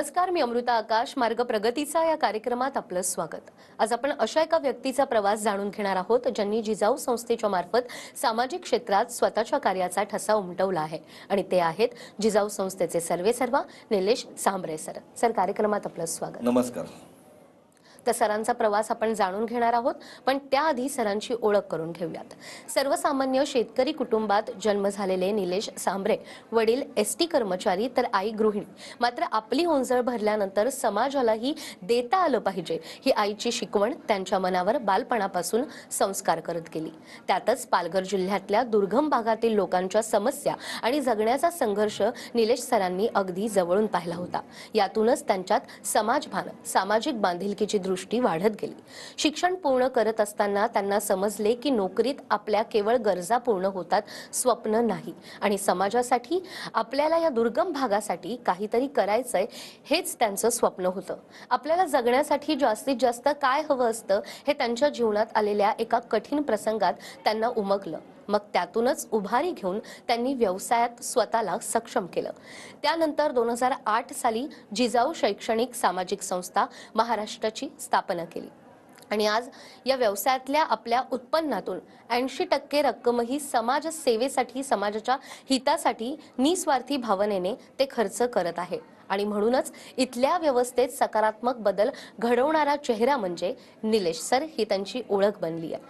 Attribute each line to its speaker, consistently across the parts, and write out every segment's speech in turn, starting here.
Speaker 1: नमस्कार मी अमृता आकाश मार्ग प्रगतीचा या कार्यक्रमात आपलं स्वागत. आज आपण अशा एका व्यक्तीचा प्रवास जाणून घेणार आहोत ज्यांनी जिजाऊ संस्थेच्या मार्फत सामाजिक क्षेत्रात स्वतःच्या कार्याचा ठसा उमटवला आहे. आणि ते आहेत जिजाऊ संस्थेचे सर्वे सर्वा निलेश सांबरे सर. सर कार्यक्रमात आपलं स्वागत.
Speaker 2: नमस्कार.
Speaker 1: तर सरांचा प्रवास आपण जाणून घेणार आहोत. पण त्याआधी सरांची ओळख करून घेऊयात. सर्वसामान्य शेतकरी कुटुंबात जन्म झालेले निलेश सांबरे वडील एस टी कर्मचारी तर आई गृहिणी. मात्र आपली ओंजळ भरल्यानंतर समाजालाही देता आलं पाहिजे ही आईची शिकवण त्यांच्या मनावर बालपणापासून संस्कार करत गेली. त्यातच पालघर जिल्ह्यातल्या दुर्गम भागातील लोकांच्या समस्या आणि जगण्याचा संघर्ष निलेश सरांनी अगदी जवळून पाहिला होता. यातूनच त्यांच्यात समाजभान सामाजिक बांधिलकीची दृष्टी वाढत गेली. शिक्षण पूर्ण करत असताना त्यांना समजले की नोकरीत आपल्या केवळ गरजा पूर्ण होतात स्वप्न नाही. आणि समाजासाठी आपल्याला या दुर्गम भागासाठी काहीतरी करायचंय हेच त्यांचं स्वप्न होतं. आपल्याला जगण्यासाठी जास्तीत जास्त काय हवं असतं हे त्यांच्या जीवनात आलेल्या एका कठीण प्रसंगात त्यांना उमगलं. मग त्यातूनच उभारी घेऊन त्यांनी व्यवसायात स्वतःला सक्षम केलं. त्यानंतर दोन हजार आठ साली जिजाऊ शैक्षणिक सामाजिक संस्था महाराष्ट्राची स्थापना केली. आणि आज या व्यवसायातल्या आपल्या उत्पन्नातून ऐंशी टक्के रक्कमही समाजसेवेसाठी समाजाच्या हितासाठी निस्वार्थी भावनेने ते खर्च करत आहे. आणि म्हणूनच इथल्या व्यवस्थेत सकारात्मक बदल घडवणारा चेहरा म्हणजे निलेश सर ही त्यांची ओळख बनली आहे.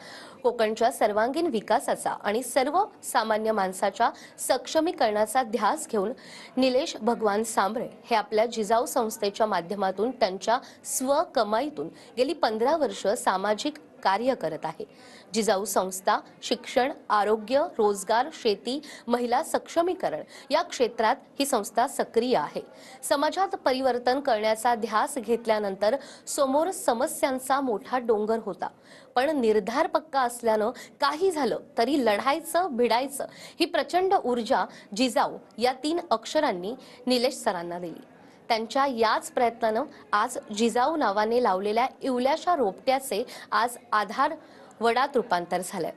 Speaker 1: कोकणच्या सर्वांगीण विकासाचा आणि सर्व सामान्य माणसाच्या सक्षमीकरणाचा ध्यास घेऊन निलेश भगवान सांबरे हे आपल्या जिजाऊ संस्थेच्या माध्यमातून त्यांच्या स्वकमाईतून गेली पंधरा वर्ष सामाजिक कार्य करत आहे. जिजाऊ संस्था शिक्षण आरोग्य रोजगार शेती महिला सक्षमीकरण या क्षेत्रात ही संस्था सक्रिय आहे. समाजात परिवर्तन करण्याचा ध्यास घेतल्यानंतर समोर समस्यांचा मोठा डोंगर होता. पण निर्धार पक्का असल्यानं काही झालं तरी लढायचं भिडायचं ही प्रचंड ऊर्जा जिजाऊ या तीन अक्षरांनी निलेश सरांना दिली. त्यांच्या याच प्रयत्नानं आज जिजाऊ नावाने लावलेल्या इवल्याशा रोपट्याचे आज आधार वडात रूपांतर झालंय.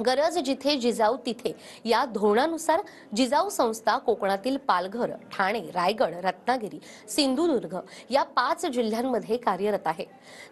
Speaker 1: गरज जिथे जिजाऊ तिथे. या धोरणानुसार जिजाऊ संस्था कोकणातील पालघर ठाणे रायगड रत्नागिरी सिंधुदुर्ग या पाच जिल्ह्यांमध्ये कार्यरत आहे.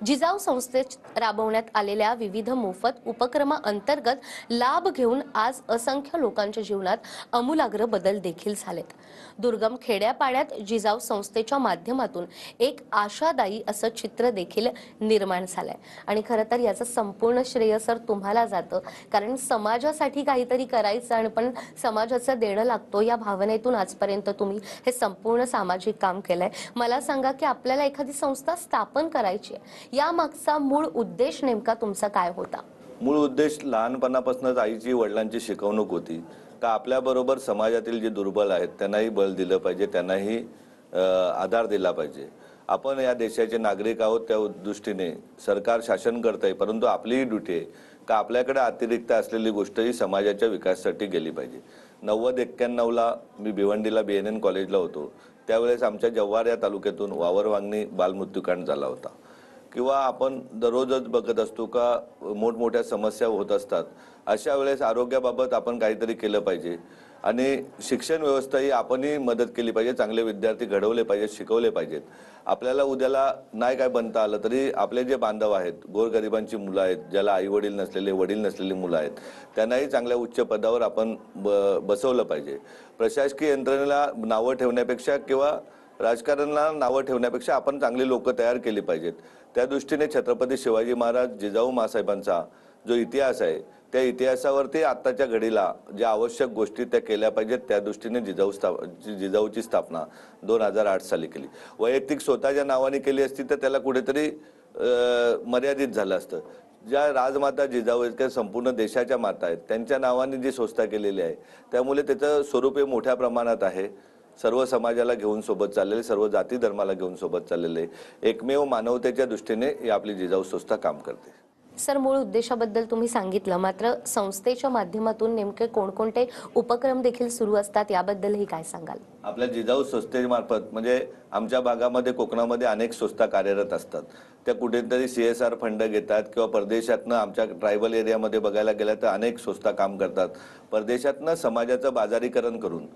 Speaker 1: जिजाऊ संस्थेत राबवण्यात आलेल्या विविध मोफत उपक्रमाअंतर्गत लाभ घेऊन आज असंख्य लोकांच्या जीवनात अमूलाग्र बदल देखील झालेत. दुर्गम खेड्यापाड्यात जिजाऊ संस्थेच्या माध्यमातून एक आशादायी असं चित्र देखील निर्माण झालंय. आणि खरं तर याचं संपूर्ण श्रेय सर तुम्हाला जातं कारण समाजासाठी काहीतरी करायचं आणि पण समाजाचं देणं लागतो या भावनेतून आजपर्यंत तुम्ही हे संपूर्ण सामाजिक काम केलंय. मला सांगा की आपल्याला एखादी संस्था स्थापन करायची आहे या मागचा मूळ उद्देश नेमका तुमचा काय होता?
Speaker 2: मूळ उद्देश लहानपणापासूनच आईची वडिलांची शिकवणूक होती. का आपल्याबरोबर समाजातील जे दुर्बल आहेत त्यांनाही बळ दिलं पाहिजे त्यांनाही आधार दिला पाहिजे. आपण या देशाचे नागरिक आहोत त्या दृष्टीने सरकार शासन करत आहे परंतु आपलीही ड्युटी आहे. का आपल्याकडे अतिरिक्त असलेली गोष्ट ही समाजाच्या विकासासाठी गेली पाहिजे. नव्वद एक्क्याण्णवला मी भिवंडीला बी एन एन कॉलेजला होतो. त्यावेळेस आमच्या जव्हार या तालुक्यातून वावर वांगणी बालमृत्यूकांड झाला होता. किंवा आपण दररोजच बघत असतो का मोठमोठ्या समस्या होत असतात अशा वेळेस आरोग्याबाबत आपण काहीतरी केलं पाहिजे. आणि शिक्षण व्यवस्था ही आपणही मदत केली पाहिजे चांगले विद्यार्थी घडवले पाहिजेत शिकवले पाहिजेत. आपल्याला उद्याला नाही काय बनता आलं तरी आपले जे बांधव आहेत गोरगरिबांची मुलं आहेत ज्याला आई वडील नसलेले वडील नसलेली मुलं आहेत त्यांनाही चांगल्या उच्च पदावर आपण ब बसवलं पाहिजे. प्रशासकीय यंत्रणेला नावं ठेवण्यापेक्षा किंवा राजकारणाला नावं ठेवण्यापेक्षा आपण चांगली लोकं तयार केली पाहिजेत. त्या दृष्टीने छत्रपती शिवाजी महाराज जिजाऊ मासाहेबांचा जो इतिहास आहे त्या इतिहासावरती आत्ताच्या घडीला ज्या आवश्यक गोष्टी त्या केल्या पाहिजेत त्या दृष्टीने जिजाऊ स्था जि- जिजाऊची स्थापना दोन हजार आठ साली केली. वैयक्तिक स्वतःच्या नावाने केली असती तर त्याला कुठेतरी मर्यादित झालं असतं. ज्या राजमाता जिजाऊ आहेत किंवा संपूर्ण देशाच्या माता आहेत त्यांच्या नावाने जी संस्था केलेली आहे त्यामुळे त्याचं स्वरूप हे मोठ्या प्रमाणात आहे. सर्व समाजाला घेऊन सोबत चाललेले सर्व जाती धर्माला घेऊन सोबत चाललेले एकमेव मानवतेच्या दृष्टीने ही आपली जिजाऊ संस्था काम करते.
Speaker 1: सर मूळ उद्देशाबद्दल तुम्ही सांगितलं. मात्र संस्थेच्या माध्यमातून नेमके कोणकोणते उपक्रम देखील सुरू असतात याबद्दलही काय सांगाल?
Speaker 2: आपल्या जिजाऊ संस्थेमार्फत म्हणजे आमच्या भागामध्ये कोकणामध्ये अनेक संस्था कार्यरत असतात. त्या कुठेतरी सी एस आर फंड घेतात किंवा परदेशातनं आमच्या ट्रायबल एरियामध्ये बघायला गेलं तर अनेक संस्था काम करतात. परदेशातनं समाजाचं बाजारीकरण करून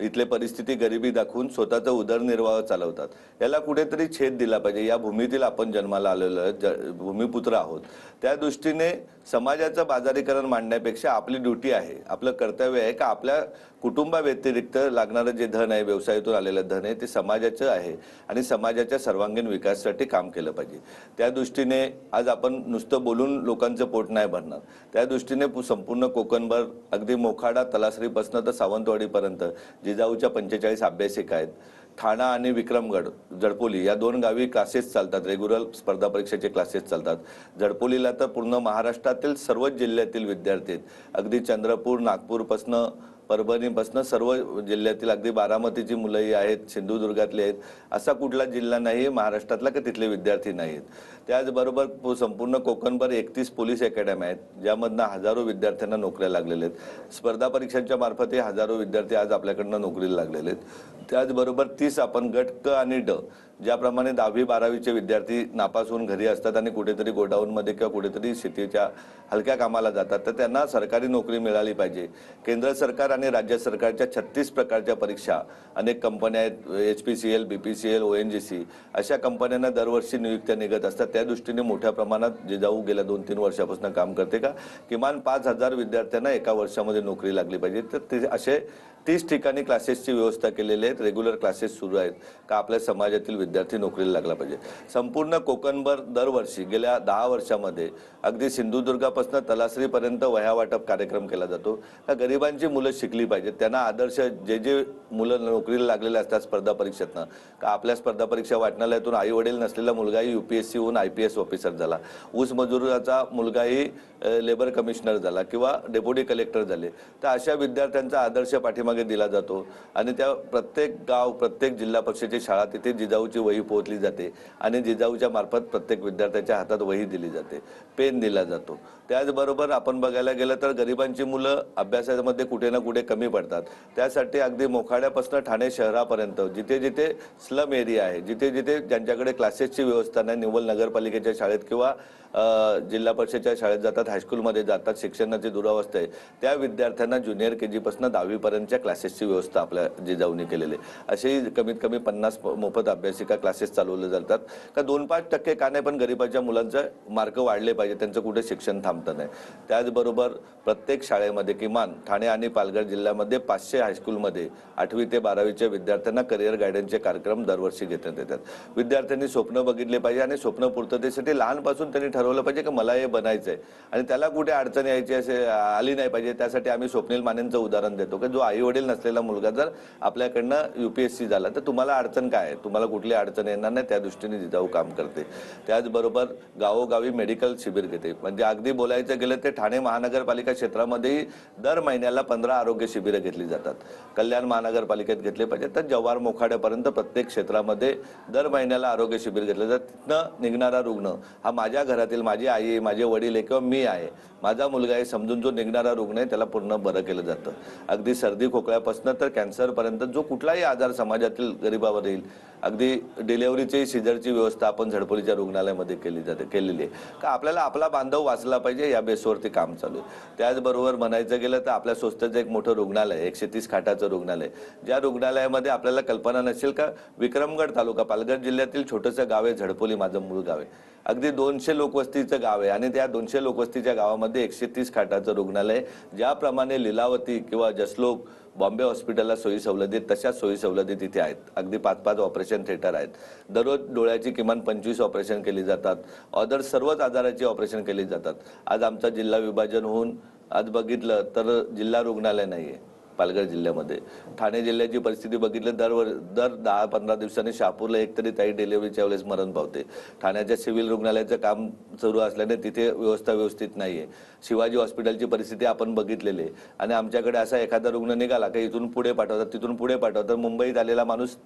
Speaker 2: इथले परिस्थिती गरिबी दाखवून स्वतःचा उदरनिर्वाह चालवतात. याला कुठेतरी छेद दिला पाहिजे. या भूमीतील आपण जन्माला आलेलो आहे ज- भूमिपुत्र आहोत. त्या दृष्टीने समाजाचं बाजारीकरण मांडण्यापेक्षा आपली ड्युटी आहे. आपलं कर्तव्य आहे का आपल्या कुटुंबाव्यतिरिक्त लागणारं जे धन आहे व्यवसायातून आलेलं धन आहे ते समाजाचं आहे आणि समाजाच्या सर्वांगीण विकासासाठी काम केलं पाहिजे. त्या दृष्टीने आज आपण नुसतं बोलून लोकांचं पोट नाही भरणार. त्या दृष्टीने संपूर्ण कोकणभर अगदी मोखाडा तलासरीपासून तर सावंतवाडीपर्यंत. जिजाऊच्या पंचेचाळीस अभ्यासिका आहेत. ठाणा आणि विक्रमगड जडपोली या दोन गावी क्लासेस चालतात. रेग्युलर स्पर्धा परीक्षेचे क्लासेस चालतात. जडपोलीला तर पूर्ण महाराष्ट्रातील सर्वच जिल्ह्यातील विद्यार्थी आहेत. अगदी चंद्रपूर नागपूरपासनं परभणीपासनं सर्व जिल्ह्यातील अगदी बारामतीची मुलंही आहेत सिंधुदुर्गातली आहेत. असा कुठला जिल्हा नाही महाराष्ट्रातला का तिथले विद्यार्थी नाहीत? त्याचबरोबर पु- संपूर्ण कोकणभर एकतीस पोलीस अकॅडमी आहेत ज्यामधनं हजारो विद्यार्थ्यांना नोकऱ्या लागलेल्या आहेत. स्पर्धा परीक्षांच्या मार्फतही हजारो विद्यार्थी आज आपल्याकडनं नोकरीला लागलेले आहेत. त्याचबरोबर तीस आपण गट क आणि ड ज्याप्रमाणे दहावी बारावीचे विद्यार्थी नापास होऊन घरी असतात आणि कुठेतरी गोडाऊनमध्ये किंवा कुठेतरी शेतीच्या हलक्या कामाला जातात तर त्यांना सरकारी नोकरी मिळाली पाहिजे. केंद्र सरकार आणि राज्य सरकारच्या छत्तीस प्रकारच्या परीक्षा अनेक कंपन्या आहेत H P C L B P C L O N G C अशा कंपन्यांना दरवर्षी नियुक्त्या निघत असतात. त्या दृष्टीने मोठ्या प्रमाणात जिजाऊ गेल्या दोन तीन वर्षापासून काम करते का? किमान पाच हजार विद्यार्थ्यांना एका वर्षामध्ये नोकरी लागली पाहिजे. तर ते असे तीस ठिकाणी क्लासेसची व्यवस्था केलेली आहेत. रेग्युलर क्लासेस सुरू आहेत. का आपल्या समाजातील विद्यार्थी नोकरीला लागला पाहिजे. संपूर्ण कोकणभर दरवर्षी गेल्या दहा वर्षामध्ये अगदी सिंधुदुर्गापासून तलासरीपर्यंत वह्या वाटप कार्यक्रम केला जातो. का गरिबांची मुलं शिकली पाहिजेत. त्यांना आदर्श जे जे मुलं नोकरीला लागलेले असतात स्पर्धा परीक्षेतनं का आपल्या स्पर्धा परीक्षा वाटणालयातून आई वडील नसलेला मुलगाही यू पी एस होऊन आय पी एस ऑफिसर झाला. ऊस मजुराचा मुलगाही लेबर कमिशनर झाला किंवा डेप्युटी कलेक्टर झाले. तर अशा विद्यार्थ्यांचा आदर्श पाठीमागे दिला जातो. आणि त्या प्रत्येक गाव प्रत्येक जिल्हा पक्षाची शाळा तिथे जिजाऊची वही पोहोचली जाते. आणि जिजाऊच्या मार्फत प्रत्येक विद्यार्थ्याच्या हातात वही दिली जाते. पेन दिला जातो. त्याचबरोबर आपण बघायला गेलं तर गरिबांची मुलं अभ्यासामध्ये कुठे ना कुठे कमी पडतात. त्यासाठी अगदी मोखाड्यापासून ठाणे शहरापर्यंत जिथे जिथे स्लम एरिया आहे जिथे जिथे ज्यांच्याकडे क्लासेसची व्यवस्था नाही निव्वळ नगरपालिकेच्या शाळेत किंवा जिल्हा परिषदेच्या शाळेत जातात हायस्कूलमध्ये जातात शिक्षणाची दुरावस्था आहे त्या विद्यार्थ्यांना ज्युनियर के जीपासून दहावीपर्यंतच्या क्लासेसची व्यवस्था आपल्या जिजाऊनी केलेली आहे. असेही कमीत कमी पन्नास मोफत अभ्यासिका क्लासेस चालवले जातात. का दोन पाच टक्के का नाही पण गरिबाच्या मुलांचं मार्क वाढले पाहिजे त्यांचं कुठे शिक्षण थांबतं नाही. त्याचबरोबर प्रत्येक शाळेमध्ये किमान ठाणे आणि पालघर जिल्ह्यामध्ये पाचशे हायस्कूलमध्ये आठवी ते बारावीच्या विद्यार्थ्यांना करिअर गायडन्सचे कार्यक्रम दरवर्षी घेण्यात येतात. विद्यार्थ्यांनी स्वप्न बघितले पाहिजे आणि स्वप्न पूर्ततेसाठी लहानपासून त्यांनी ठरवलं पाहिजे की मला हे बनायचं आहे आणि त्याला कुठे अडचण यायची असे आली नाही पाहिजे त्यासाठी आम्ही स्वप्नील मानेंचं उदाहरण देतो की जो आई वडील नसलेला मुलगा जर आपल्याकडनं युपीएससी झाला तर तुम्हाला अडचण काय आहे? तुम्हाला कुठली अडचण येणार नाही? त्या दृष्टीने जिजाऊ काम करते. त्याचबरोबर गावोगावी मेडिकल शिबिर घेते. म्हणजे अगदी बोलायचं गेलं ते ठाणे महानगरपालिका क्षेत्रामध्येही दर महिन्याला पंधरा आरोग्य शिबिरं घेतली जातात. कल्याण महानगरपालिकेत घेतले पाहिजे तर जव्हार मोखाड्यापर्यंत प्रत्येक क्षेत्रामध्ये दर महिन्याला आरोग्य शिबिर घेतलं जातं. तिथनं निघणारा रुग्ण हा माझ्या घरातील माझी आई माझे वडील आहे किंवा मी आहे माझा मुलगा आहे समजून जो निघणारा रुग्ण आहे त्याला पूर्ण बरं केलं जातं. अगदी सर्दी खोक ढोकळ्यापासून तर कॅन्सरपर्यंत जो कुठलाही आजार समाजातील गरिबावर येईल. अगदी डिलेव्हरीची सिझरची व्यवस्था आपण झडपोलीच्या रुग्णालयामध्ये केली जाते केलेली आहे. का आपल्याला आपला बांधव वाचला पाहिजे या बेसवरती काम चालू आहे. त्याचबरोबर म्हणायचं गेलं तर आपल्या स्वस्ताचं एक मोठं रुग्णालय एकशे तीस खाटाचं रुग्णालय ज्या रुग्णालयामध्ये आपल्याला कल्पना नसेल का विक्रमगड तालुका पालघर जिल्ह्यातील छोटंसं गाव आहे झडपोली माझं मूळ गाव आहे. अगदी दोनशे लोकवस्तीचं गाव आहे आणि त्या दोनशे लोकवस्तीच्या गावामध्ये एकशे तीस खाटाचं रुग्णालय ज्याप्रमाणे लिलावती किंवा जसलोक बॉम्बे हॉस्पिटलला सोयी सवलती तशाच सोयी सवलती तिथे आहेत. अगदी पाच पाच ऑपरेशन थिएटर आहेत. दररोज डोळ्याची किमान पंचवीस ऑपरेशन केली जातात. ऑदर सर्वच आजाराची ऑपरेशन केली जातात. आज आमचा जिल्हा विभाजन होऊन आज बघितलं तर जिल्हा रुग्णालय नाही आहे पालघर जिल्ह्यामध्ये. ठाणे जिल्ह्याची परिस्थिती बघितलं दरवर दर दहा पंधरा दिवसांनी शहापूरला एकतरी ताई डिलिव्हरीच्या वेळेस मरण पावते. ठाण्याच्या सिव्हिल रुग्णालयाचं काम सुरू असल्याने तिथे व्यवस्था व्यवस्थित नाही आहे शिवाजी हॉस्पिटलची परिस्थिती आपण बघितलेली आहे. आणि आमच्याकडे असा एखादा रुग्ण निघाला की इथून पुढे पाठवतात तिथून पुढे पाठवतात मुंबईत आलेला माणूस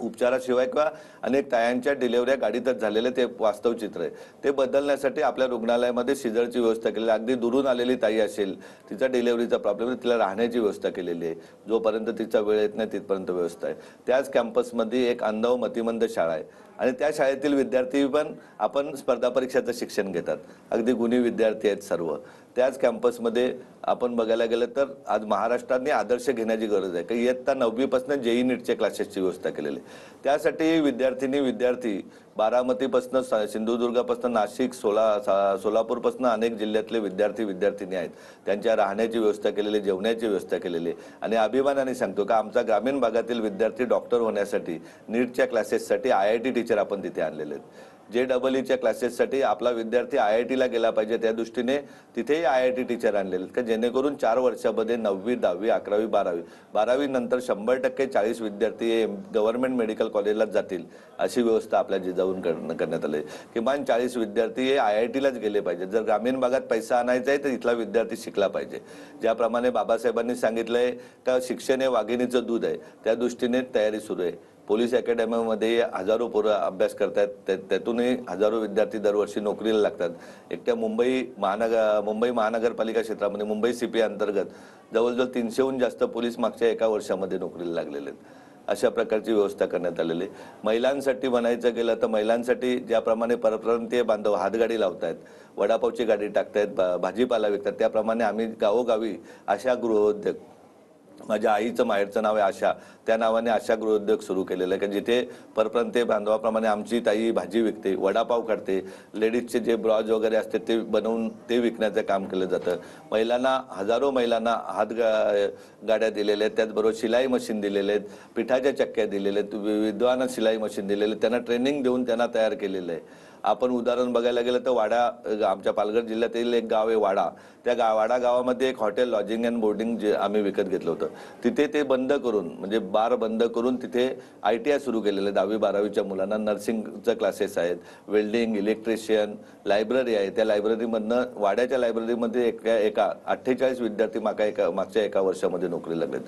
Speaker 2: उपचाराशिवाय किंवा अनेक तायांच्या डिलेवऱ्या गाडीतच झालेले ते वास्तव चित्र आहे. ते बदलण्यासाठी आपल्या रुग्णालयामध्ये शिजळची व्यवस्था केलेली आहे. अगदी दुरून आलेली ताई असेल तिचा डिलेवरीचा प्रॉब्लेम आहे तिला राहण्याची व्यवस्था केलेली आहे. जोपर्यंत तिचा वेळ येत नाही तिथपर्यंत व्यवस्था आहे. त्याच कॅम्पसमध्ये एक अंधव मतिमंद शाळा आहे. आणि त्या शाळेतील विद्यार्थी पण आपण स्पर्धा परीक्षेचं शिक्षण घेतात. अगदी गुणी विद्यार्थी आहेत सर्व. त्याच कॅम्पसमध्ये आपण बघायला गेलं तर आज महाराष्ट्राने आदर्श घेण्याची गरज आहे. की इयत्ता नववीपासून जेई नीटच्या क्लासेसची व्यवस्था केलेली आहे. त्यासाठी विद्यार्थिनी विद्यार्थी बारामतीपासून सिंधुदुर्गापासून नाशिक सोला सा- सोलापूरपासून अनेक जिल्ह्यातले विद्यार्थी विद्यार्थिनी आहेत. त्यांच्या राहण्याची व्यवस्था केलेली जेवण्याची व्यवस्था केलेली आहे. आणि अभिमानाने सांगतो का आमचा ग्रामीण भागातील विद्यार्थी डॉक्टर होण्यासाठी नीटच्या क्लासेससाठी आय आय टी टीचर आपण तिथे आणलेले आहेत. जे डबल ईच्या क्लासेससाठी आपला विद्यार्थी आय आय टीला गेला पाहिजे. त्या दृष्टीने तिथेही आय आय टी टीचर आणलेले आहेत. का जेणेकरून चार वर्षामध्ये नववी दहावी अकरावी बारावी बारावी नंतर शंभर टक्के चाळीस विद्यार्थी हे गव्हर्नमेंट मेडिकल कॉलेजलाच जातील अशी व्यवस्था आपल्या जिजाऊन करण्यात आली किमान चाळीस विद्यार्थी हे आय आय टीलाच गेले पाहिजे जर ग्रामीण भागात पैसा आणायचा आहे तर इथला विद्यार्थी शिकला पाहिजे. ज्याप्रमाणे बाबासाहेबांनी सांगितलंय का शिक्षण हे वाघिणीचं दूध आहे. त्या दृष्टीने तयारी सुरू आहे. पोलीस अकॅडमीमध्ये हजारो पोरं अभ्यास करतात त्या- त्यातूनही हजारो विद्यार्थी दरवर्षी नोकरीला लागतात. एकट्या मुंबई महानगर मुंबई महानगरपालिका क्षेत्रामध्ये मुंबई सी पी अंतर्गत जवळजवळ तीनशेहून जास्त पोलीस मागच्या एका वर्षामध्ये नोकरीला लागलेले आहेत. अशा प्रकारची व्यवस्था करण्यात आलेली आहे. महिलांसाठी म्हणायचं गेलं तर महिलांसाठी ज्याप्रमाणे परप्रांतीय बांधव हातगाडी लावतायत वडापावची गाडी टाकतायत भाजीपाला विकतात त्याप्रमाणे आम्ही गावोगावी अशा गृहोद्योग माझ्या आईचं माहेरचं नाव आहे आशा. त्या नावाने आशा गृहोद्योग सुरू केलेलं आहे. की जिथे परप्रांतीय बांधवाप्रमाणे आमची ताई भाजी विकते वडापाव काढते लेडीजचे जे ब्रॉज वगैरे असते ते बनवून ते विकण्याचं काम केलं जातं. महिलांना हजारो महिलांना हात गा- गाड्या दिलेल्या आहेत. त्याचबरोबर शिलाई मशीन दिलेले आहेत. पिठाच्या चक्क्या दिलेल्या आहेत. वि- शिलाई मशीन दिलेले त्यांना ट्रेनिंग देऊन त्यांना तयार केलेलं आहे. आपण उदाहरण बघायला गेलं तर वाडा आमच्या पालघर जिल्ह्यातील एक गाव आहे वाडा. त्या गा वाडा गावामध्ये एक हॉटेल लॉजिंग अँड बोर्डिंग जे आम्ही विकत घेतलं होतं. तिथे ते बंद करून म्हणजे बार बंद करून तिथे आय टी आय सुरू केलेलं आहे दहावी बारावीच्या मुलांना नर्सिंगचं क्लासेस आहेत वेल्डिंग इलेक्ट्रिशियन लायब्ररी आहे. त्या लायब्ररीमधनं वाड्याच्या लायब्ररीमध्ये एका एका अठ्ठेचाळीस विद्यार्थी माका एका मागच्या एका वर्षामध्ये नोकरी लागलेत.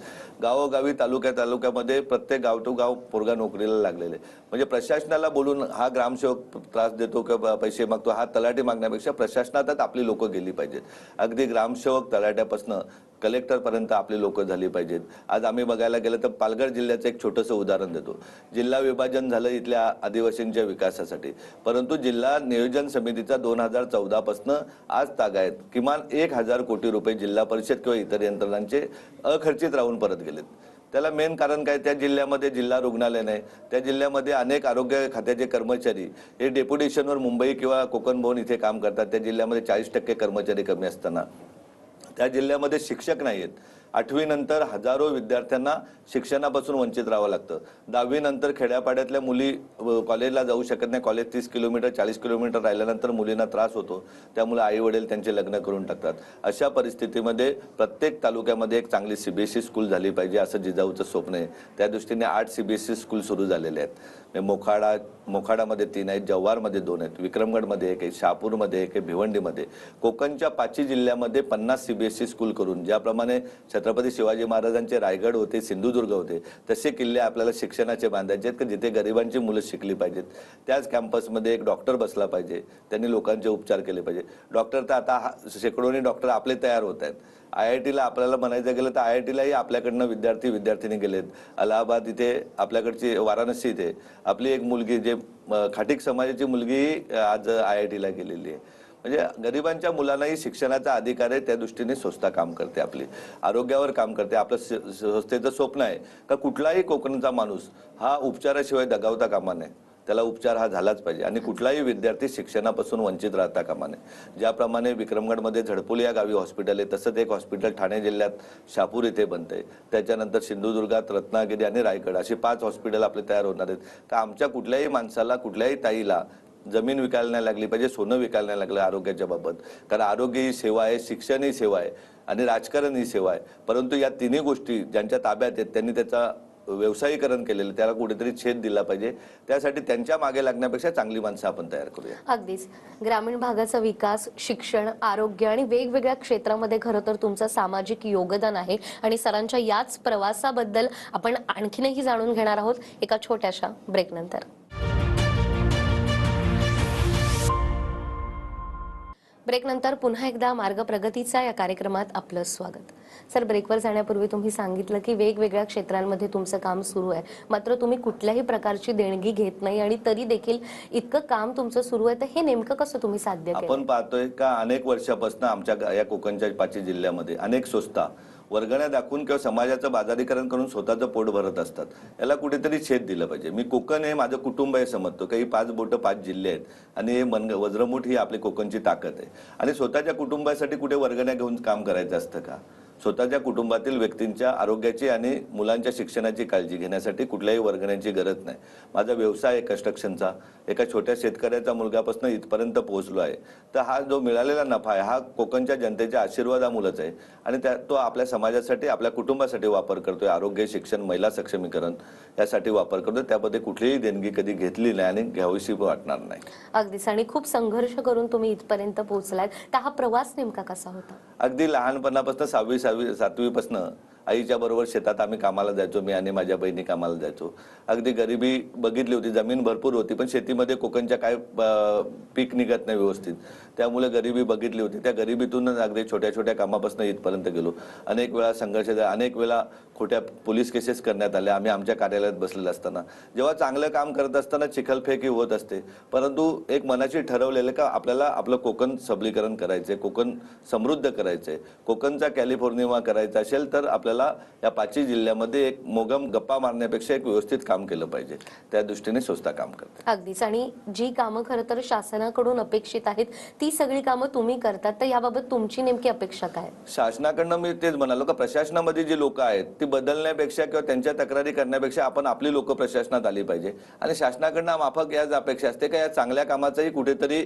Speaker 2: गावोगावी तालुक्या तालुक्यामध्ये प्रत्येक गाव टू गाव पोरगा नोकरीला लागलेले. म्हणजे प्रशासनाला बोलून हा ग्रामसेवक त्रास देतो किंवा पैसे मागतो हा तलाठी मागण्यापेक्षा प्रशासनातच आपली लोक गेली पाहिजेत. अगदी ग्रामसेवक तलाट्यापासनं कलेक्टरपर्यंत आपली लोक झाली पाहिजेत. आज आम्ही बघायला गेलं तर पालघर जिल्ह्याचं एक छोटंसं उदाहरण देतो. जिल्हा विभाजन झालं इथल्या आदिवासींच्या विकासासाठी. परंतु जिल्हा नियोजन समितीचा दोन हजार चौदापासनं आज तागायत किमान एक हजार कोटी रुपये जिल्हा परिषद किंवा इतर यंत्रणांचे अखर्चित राहून परत गेलेत. त्याला मेन कारण काय? त्या जिल्ह्यामध्ये जिल्हा रुग्णालय नाही. त्या जिल्ह्यामध्ये अनेक आरोग्य खात्याचे कर्मचारी. हे डेप्युटेशनवर मुंबई किंवा कोकण भवन इथे काम करतात. त्या जिल्ह्यामध्ये चाळीस टक्के कर्मचारी कमी असताना. त्या जिल्ह्यामध्ये शिक्षक नाही आहेत आठवीनंतर हजारो विद्यार्थ्यांना शिक्षणापासून वंचित राहावं लागतं. दहावीनंतर खेड्यापाड्यातल्या मुली कॉलेजला जाऊ शकत नाही. कॉलेज तीस किलोमीटर चाळीस किलोमीटर राहिल्यानंतर मुलींना त्रास होतो. त्यामुळे आई वडील त्यांचे लग्न करून टाकतात. अशा परिस्थितीमध्ये प्रत्येक तालुक्यामध्ये एक चांगली सीबीएसई स्कूल झाली पाहिजे असं जिजाऊचं स्वप्न आहे. त्या दृष्टीने आठ सीबीएसई स्कूल सुरू झालेले आहेत. म्हणजे मोखाडा मोखाडामध्ये तीन आहेत जव्हारमध्ये दोन आहेत विक्रमगडमध्ये एक आहे शहापूरमध्ये एक आहे भिवंडीमध्ये. कोकणच्या पाचही जिल्ह्यामध्ये पन्नास सीबीएसई स्कूल करून ज्याप्रमाणे छत्रपती शिवाजी महाराजांचे रायगड होते सिंधुदुर्ग होते तसे किल्ले आपल्याला शिक्षणाचे बांधायचे आहेत की जिथे गरिबांची मुलं शिकली पाहिजेत. त्याच कॅम्पसमध्ये एक डॉक्टर बसला पाहिजे. त्यांनी लोकांचे उपचार केले पाहिजे. डॉक्टर तर आता हा- शेकडोनी डॉक्टर आपले तयार होत आहेत. आय आय टीला आपल्याला म्हणायचं गेलं तर आय आय टीलाही आपल्याकडनं विद्यार्थी विद्यार्थिनी गेलेत. अलाहाबाद इथे आपल्याकडची वाराणसी इथे. आपली एक मुलगी जे खाटिक खाटीक समाजाची मुलगी आज आय आय टीला गेलेली आहे. म्हणजे गरिबांच्या मुलांनाही शिक्षणाचा अधिकार आहे त्या दृष्टीने संस्था काम करते आपली. आरोग्यावर काम करते. आपलं स- संस्थेचं स्वप्न आहे. का कुठलाही कोकणचा माणूस हा उपचाराशिवाय दगावता कामा नये. त्याला उपचार हा झालाच पाहिजे. आणि कुठलाही विद्यार्थी शिक्षणापासून वंचित राहता कामा नये. ज्याप्रमाणे विक्रमगडमध्ये झडपोली या गावी हॉस्पिटल आहे तसंच एक हॉस्पिटल ठाणे जिल्ह्यात शापूर इथे आहे. त्याच्यानंतर सिंधुदुर्गात रत्नागिरी आणि रायगड अशी पाच हॉस्पिटल आपले तयार होणार आहेत. का आमच्या कुठल्याही माणसाला कुठल्याही ताईला जमीन विकायला नाही लागली पाहिजे सोनं विकायला नाही लागलं आरोग्याच्या बाबत. कारण आरोग्य ही सेवा आहे शिक्षण ही सेवा आहे आणि राजकारण ही सेवा आहे. परंतु या तिन्ही गोष्टी ज्यांच्या ताब्यात आहेत त्यांनी त्याचा व्यवसायीकरण केलेलं त्याला कुठेतरी छेद दिला पाहिजे. त्यासाठी त्यांच्या मागे लागण्यापेक्षा चांगली माणसं आपण तयार करूया.
Speaker 1: अगदीच. ग्रामीण भागाचा विकास शिक्षण आरोग्य आणि वेगवेगळ्या क्षेत्रामध्ये खरं तर तुमचं सामाजिक योगदान आहे आणि सरांच्या याच प्रवासाबद्दल आपण आणखीनही जाणून घेणार आहोत एका छोट्याशा ब्रेकनंतर ब्रेकनंतर पुन्हा एकदा मार्ग प्रगतीचा या कार्यक्रमात आपलं स्वागत. सर ब्रेकवर जाण्यापूर्वी तुम्ही सांगितलं की वेगवेगळ्या क्षेत्रांमध्ये तुमचं काम सुरू आहे. मात्र तुम्ही कुठल्याही प्रकारची देणगी घेत नाही आणि तरी देखील इतकं काम तुमचं सुरू आहे. तर हे नेमकं कसं तुम्ही साध्य
Speaker 2: आपण पाहतोय का अनेक वर्षापासून आमच्या या कोकणच्या पाचही जिल्ह्यामध्ये अनेक संस्था वर्गण्या दाखवून किंवा समाजाचं बाजारीकरण करून स्वतःचं पोट भरत असतात. याला कुठेतरी छेद दिलं पाहिजे. मी कोकण हे माझं कुटुंब हे समजतो. काही पाच बोटं पाच जिल्हे आहेत. आणि हे मन वज्रमुठ ही आपली कोकणची ताकद आहे. आणि स्वतःच्या कुटुंबासाठी कुठे वर्गण्या घेऊन काम करायचं असतं का? स्वतःच्या कुटुंबातील व्यक्तींच्या आरोग्याची आणि मुलांच्या शिक्षणाची काळजी घेण्यासाठी कुठल्याही वर्गण्याची गरज नाही. माझा व्यवसाय आहे कन्स्ट्रक्शनचा एका छोट्या शेतकऱ्याचा मुलगापासून इथपर्यंत पोहोचलो आहे. तर हा जो मिळालेला नफा आहे हा कोकणच्या जनतेच्या आशीर्वादामुळेच आहे. आणि त्या तो आपल्या समाजासाठी आपल्या कुटुंबासाठी वापर करतोय. आरोग्य शिक्षण महिला सक्षमीकरण यासाठी वापर करतोय. त्यामध्ये कुठलीही देणगी कधी घेतली नाही आणि घ्यावीशी वाटणार नाही.
Speaker 1: अगदीच. आणि खूप संघर्ष करून तुम्ही इथपर्यंत पोहोचलात. तर हा प्रवास नेमका कसा होता?
Speaker 2: अगदी लहानपणापासून सहावी सहावी सातवीपासनं आईच्या बरोबर शेतात आम्ही कामाला जायचो मी आणि माझ्या बहिणी कामाला जायचो. अगदी गरिबी बघितली होती जमीन भरपूर होती पण शेतीमध्ये कोकणच्या काय पीक निघत नाही व्यवस्थित. त्यामुळे गरिबी बघितली होती. त्या गरिबीतूनच अगदी छोट्या छोट्या कामापासून इथपर्यंत गेलो. अनेक वेळा संघर्ष झाला. अनेक वेळा खोट्या पोलीस केसेस करण्यात आल्या आम्ही आमच्या कार्यालयात बसलेलं असताना. जेव्हा चांगलं काम करत असताना चिखलफेकी होत असते. परंतु एक मनाशी ठरवलेलं का आपल्याला आपलं कोकण सबलीकरण करायचंय कोकण समृद्ध करायचंय. कोकणचा कॅलिफोर्निया करायचा असेल तर आपल्याला या पाचही जिल्ह्यामध्ये एक मोगम गप्पा मारण्यापेक्षा एक व्यवस्थित काम केलं पाहिजे. त्या दृष्टीने संस्था काम करते
Speaker 1: अगदीच. आणि जी कामं खरं तर शासनाकडून अपेक्षित आहेत ती सगळी कामं तुम्ही करतात तर याबाबत तुमची नेमकी अपेक्षा काय?
Speaker 2: शासनाकडनं मी तेच म्हणालो का प्रशासनामध्ये जी लोक आहेत ती बदलण्यापेक्षा किंवा त्यांच्या तक्रारी करण्यापेक्षा आपण आपली लोक प्रशासनात आली पाहिजे. आणि शासनाकडनं माफक याच अपेक्षा असते का या चांगल्या कामाचाही कुठेतरी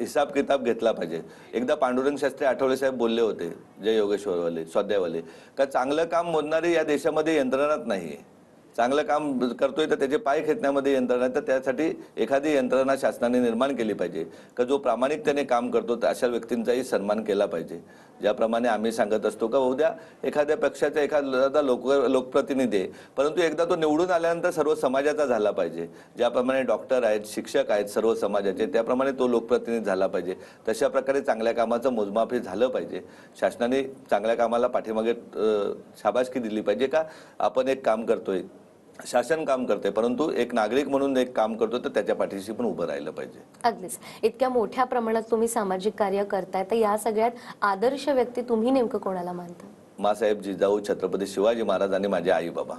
Speaker 2: हिसाब किताब घेतला पाहिजे. एकदा पांडुरंग शास्त्री आठवले साहेब बोलले होते जय योगेश्वरवाले स्वाध्यायवाले का चांगलं काम मोजणारी या देशामध्ये यंत्रणाच नाही आहे चांगलं काम करतोय तर त्याचे पाय खेचण्यामध्ये यंत्रणा तर त्यासाठी एखादी यंत्रणा शासनाने निर्माण केली पाहिजे. का जो प्रामाणिकतेने काम करतो तर अशा व्यक्तींचाही सन्मान केला पाहिजे. ज्याप्रमाणे आम्ही सांगत असतो का उद्या एखाद्या पक्षाचा एखादा लोक लोकप्रतिनिधी आहे परंतु एकदा तो निवडून आल्यानंतर सर्व समाजाचा झाला पाहिजे. ज्याप्रमाणे डॉक्टर आहेत शिक्षक आहेत सर्व समाजाचे त्याप्रमाणे तो लोकप्रतिनिधी झाला पाहिजे. तशा प्रकारे चांगल्या कामाचं मोजमाप हे झालं पाहिजे. शासनाने चांगल्या कामाला पाठीमागे शाबासकी दिली पाहिजे का आपण एक काम करतोय शासन काम करते परंतु एक नागरिक म्हणून एक काम करतो तर त्याच्या पाठीशी पण उभं राहिलं पाहिजे.
Speaker 1: अगदीच. इतक्या मोठ्या प्रमाणात तुम्ही सामाजिक कार्य करताय तर या सगळ्यात आदर्श व्यक्ती तुम्ही नेमकं कोणाला मानता?
Speaker 2: मासाहेब जिजाऊ छत्रपती शिवाजी महाराज आणि माझे आई बाबा.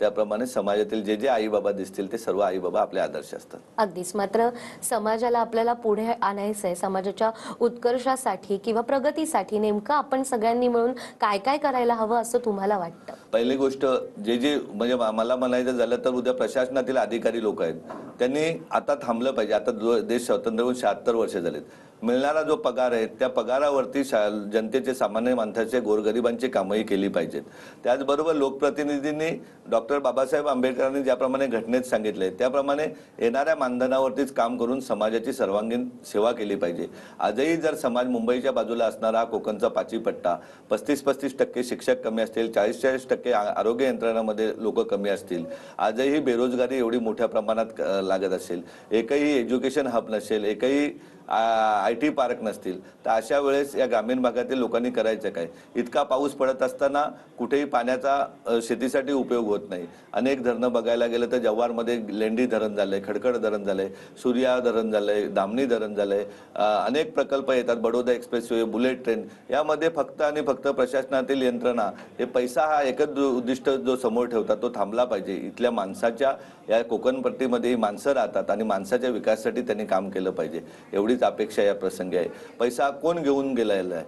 Speaker 2: त्याप्रमाणे समाजातील जे जे आई बाबा दिसतील ते सर्व आई बाबा आपले आदर्श असतात.
Speaker 1: अगदीच. मात्र समाजाला आपल्याला पुढे आणायचं आहे समाजाच्या उत्कर्षासाठी किंवा प्रगतीसाठी नेमकं आपण सगळ्यांनी मिळून काय काय करायला हवं असं तुम्हाला वाटतं?
Speaker 2: पहिली गोष्ट जे जे म्हणजे मला म्हणायचं झालं तर उद्या प्रशासनातील अधिकारी लोक आहेत. त्यांनी आता थांबलं पाहिजे. आता देश स्वतंत्र होऊन शहात्तर वर्ष झालेत. मिळणारा जो पगार आहे त्या पगारावरती शा जनतेचे सामान्य माणसाचे गोरगरिबांची कामही केली पाहिजेत. त्याचबरोबर लोकप्रतिनिधींनी डॉक्टर बाबासाहेब आंबेडकरांनी ज्याप्रमाणे घटनेत सांगितले त्याप्रमाणे येणाऱ्या मानधनावरतीच काम करून समाजाची सर्वांगीण सेवा केली पाहिजे. आजही जर समाज मुंबईच्या बाजूला असणारा कोकणचा पाची पट्टा पस्तीस पस्तीस टक्के शिक्षक कमी असतील चाळीस चाळीस टक्के आरोग्य यंत्रणामध्ये लोक कमी असतील आजही बेरोजगारी एवढी मोठ्या प्रमाणात लागत असेल. एकही एज्युकेशन हब नसेल एकही आय टी पार्क नसतील. तर अशा वेळेस या ग्रामीण भागातील लोकांनी करायचं काय? इतका पाऊस पडत असताना कुठेही पाण्याचा शेतीसाठी उपयोग होत नाही. अनेक धरणं बघायला गेलं तर जव्हारमध्ये लेंडी धरण झालंय खडखड धरण झालंय सूर्या धरण झालंय दामणी धरण झालंय. आहे अनेक प्रकल्प येतात बडोदा एक्सप्रेसवे बुलेट ट्रेन. यामध्ये फक्त आणि फक्त प्रशासनातील यंत्रणा हे पैसा हा एकच उद्दिष्ट जो समोर ठेवतात तो थांबला पाहिजे. इथल्या माणसाच्या या कोकणपट्टीमध्ये ही माणसं राहतात आणि माणसाच्या विकासासाठी त्यांनी काम केलं पाहिजे. एवढी एवढीच अपेक्षा या प्रसंगी आहे. पैसा कोण घेऊन गेलेला आहे?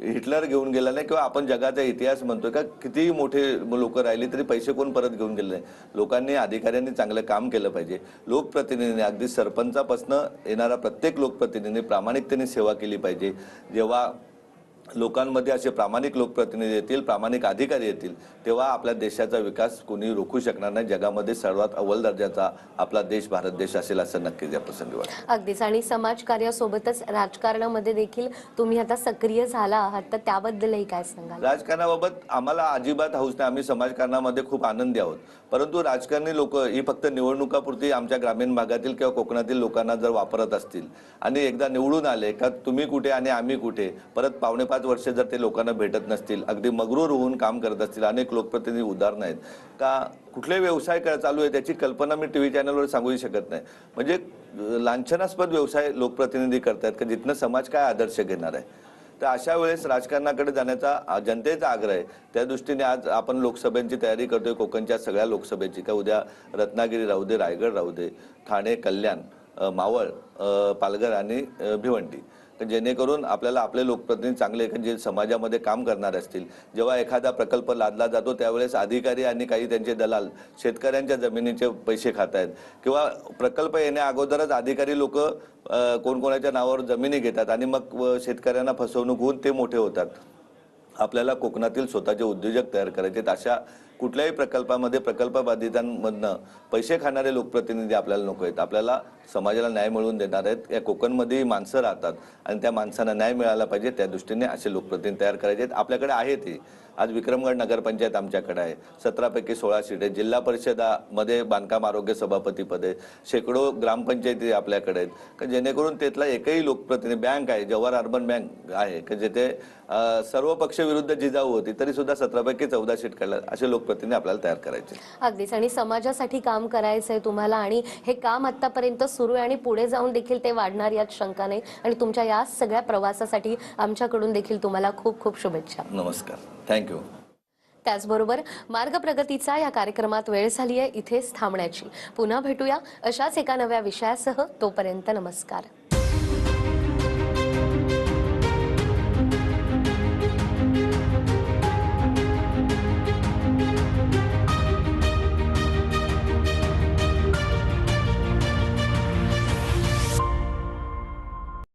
Speaker 2: हिटलर घेऊन गेला नाही किंवा आपण जगाचा इतिहास म्हणतोय का कितीही मोठे लोक राहिली तरी पैसे कोण परत घेऊन गेले नाही? लोकांनी अधिकाऱ्यांनी चांगलं काम केलं पाहिजे. लोकप्रतिनिधींनी अगदी सरपंचापासनं येणारा प्रत्येक लोकप्रतिनिधींनी प्रामाणिकतेने सेवा केली पाहिजे. जेव्हा लोकांमध्ये असे प्रामाणिक लोकप्रतिनिधी येतील प्रामाणिक अधिकारी येतील तेव्हा आपल्या देशाचा विकास कोणी रोखू शकणार नाही. जगामध्ये सर्वात अव्वल दर्जाचा आपला देश भारत देश असेल असं नक्कीच या प्रसंगी वाटतं.
Speaker 1: अगदीच. आणि समाजकार्यासोबतच राजकारणामध्ये देखील तुम्ही आता सक्रिय झाला आहात. तर त्याबद्दलही काय सांगाल?
Speaker 2: राजकारणाबाबत आम्हाला अजिबात हौस नाही. आम्ही समाजकारणामध्ये खूप आनंदी आहोत. परंतु राजकारणी लोक ही फक्त निवडणुकापुरती आमच्या ग्रामीण भागातील किंवा कोकणातील लोकांना जर वापरत असतील आणि एकदा निवडून आले का तुम्ही कुठे आणि आम्ही कुठे परत पावणे पाच वर्ष जर ते लोकांना भेटत नसतील अगदी मगरूर होऊन काम करत असतील अनेक लोकप्रतिनिधी उदाहरणं आहेत का कुठले व्यवसाय काय चालू आहे त्याची कल्पना मी टी व्ही चॅनलवर सांगूही शकत नाही. म्हणजे लांछनास्पद व्यवसाय लोकप्रतिनिधी करतायत का जिथनं समाज काय आदर्श घेणार आहे? तर अशा वेळेस राजकारणाकडे जाण्याचा जनतेचा आग्रह आहे. त्या दृष्टीने आज आपण लोकसभेची तयारी करतोय कोकणच्या सगळ्या लोकसभेची. का उद्या रत्नागिरी राहू दे रायगड राहू दे ठाणे कल्याण मावळ पालघर आणि भिवंडी. जेणेकरून आपल्याला आपले लोकप्रतिनिधी चांगले जे समाजामध्ये काम करणारे असतील जेव्हा एखादा प्रकल्प लादला जातो त्यावेळेस अधिकारी आणि काही त्यांचे दलाल शेतकऱ्यांच्या जमिनीचे पैसे खात आहेत किंवा प्रकल्प येण्या अगोदरच अधिकारी लोक कोणकोणाच्या नावावर जमिनी घेतात आणि मग व शेतकऱ्यांना फसवणूक होऊन ते मोठे होतात आपल्याला कोकणातील स्वतःचे उद्योजक तयार करायचे आहेत. अशा कुठल्याही प्रकल्पामध्ये प्रकल्प बाधितांमधनं पैसे खाणारे लोकप्रतिनिधी आपल्याला नको आहेत. आपल्याला समाजाला न्याय मिळवून देणार आहेत. या कोकणमध्येही माणसं राहतात आणि त्या माणसांना न्याय मिळाला पाहिजे. त्या दृष्टीने असे लोकप्रतिनिधी तयार करायचे आहेत. आपल्याकडे आहे ते आज विक्रमगड नगरपंचायत आमच्याकडे आहे. सतरापैकी सोळा सीट. आहे जिल्हा परिषदामध्ये बांधकाम आरोग्य सभापती पद आहे शेकडो ग्रामपंचायती आपल्याकडे आहेत. जेणेकरून तिथला एकही लोकप्रतिनिधी बँक आहे. जवाहर अर्बन बँक आहे. की जिथे सर्व पक्ष विरुद्ध जिजाऊ होती तरी सुद्धा सतरापैकी चौदा सीट काढल्या असे लोकप्रतिनिधी आपल्याला तयार करायचे.
Speaker 1: अगदीच. आणि समाजासाठी काम करायचंय तुम्हाला आणि हे काम आतापर्यंत सुरू आहे आणि पुढे जाऊन देखील ते वाढणार यात शंका नाही. आणि तुमच्या या सगळ्या प्रवासासाठी आमच्याकडून देखील तुम्हाला खूप खूप शुभेच्छा.
Speaker 2: नमस्कार. थँक्यू
Speaker 1: त्याचबरोबर मार्ग प्रगतीचा या कार्यक्रमात वेळ झाली आहे इथेच थांबण्याची. पुन्हा भेटूया अशाच एका नव्या विषयासह. तोपर्यंत नमस्कार.